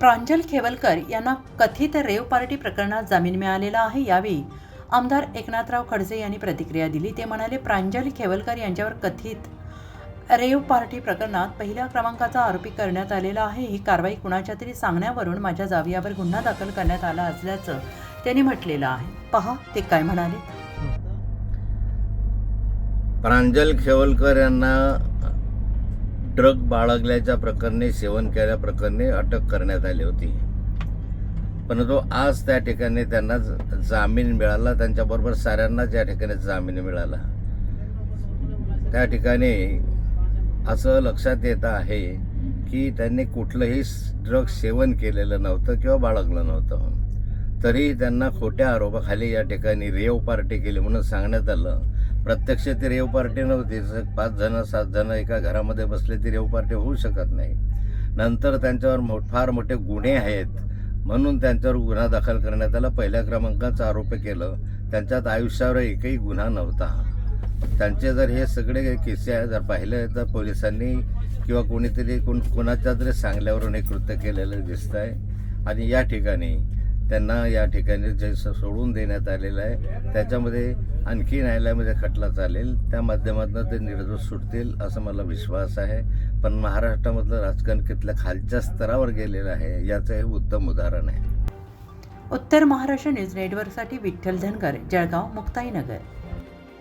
प्रांजल खेवलकर यांना कथित rave party प्रकरणात जामीन मिळालेला आहे. यावेळी आमदार एकनाथराव खडसे यांनी प्रतिक्रिया दिली. ते म्हणाले प्रांजल खेवलकर यांच्यावर कथित रेव पार्टी प्रकरणात पहिल्या क्रमांकाचा आरोपी करण्यात आलेला आहे. ही कारवाई कुणाच्या तरी सांगण्यावरून माझ्या जावियावर गुन्हा दाखल करण्यात आला असल्याचं त्यांनी म्हटलेलं आहे. पहा ते काय म्हणाले? प्रांजल खेवलकर यांना ड्रग बाळगल्याच्या प्रकरणी सेवन केल्याप्रकरणी अटक करण्यात आली होती. परंतु आज त्या ठिकाणी त्यांना जामीन मिळाला त्यांच्याबरोबर साऱ्यांनाच या ठिकाणी जामीन मिळाला. त्या ठिकाणी असं लक्षात येत आहे की त्यांनी कुठलंही ड्रग सेवन केलेलं नव्हतं किंवा बाळगलं नव्हतं. तरी त्यांना खोट्या आरोपाखाली या ठिकाणी रेव पार्टी केली म्हणून सांगण्यात आलं. प्रत्यक्ष ती रेव पार्टी नव्हती. पाच जण सात जण एका घरामध्ये बसले ती रेव पार्टी होऊ शकत नाही. नंतर त्यांच्यावर मो फार मोठे गुन्हे आहेत. म्हणून त्यांच्यावर गुन्हा दाखल करण्यात आला. पहिल्या क्रमांकाचं आरोप केलं. त्यांच्यात आयुष्यावर एकही गुन्हा नव्हता. त्यांचे जर हे सगळे किस्से जर पाहिले तर पोलिसांनी किंवा कोणीतरी कोण कोणाच्या तरी सांगल्यावरून हे कृत्य केलेलं दिसत आहे आणि या ठिकाणी त्यांना या ठिकाणी जे सोडून देण्यात आलेलं आहे त्याच्यामध्ये आणखी न्यायालयामध्ये खटला चालेल. त्या माध्यमातून ते निर्दोष सुटतील असं मला विश्वास आहे. पण महाराष्ट्रामधलं राजकारण कितल्या खालच्या स्तरावर गेलेलं आहे याचं हे उत्तम उदाहरण आहे. उत्तर महाराष्ट्र न्यूज नेटवर्कसाठी Vitthal Dhangar Jalgaon Muktainagar.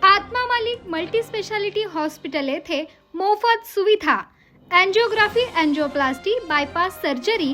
Atma Malik multi speciality hospital येथे मोफत सुविधा. Angiography angioplasty bypass surgery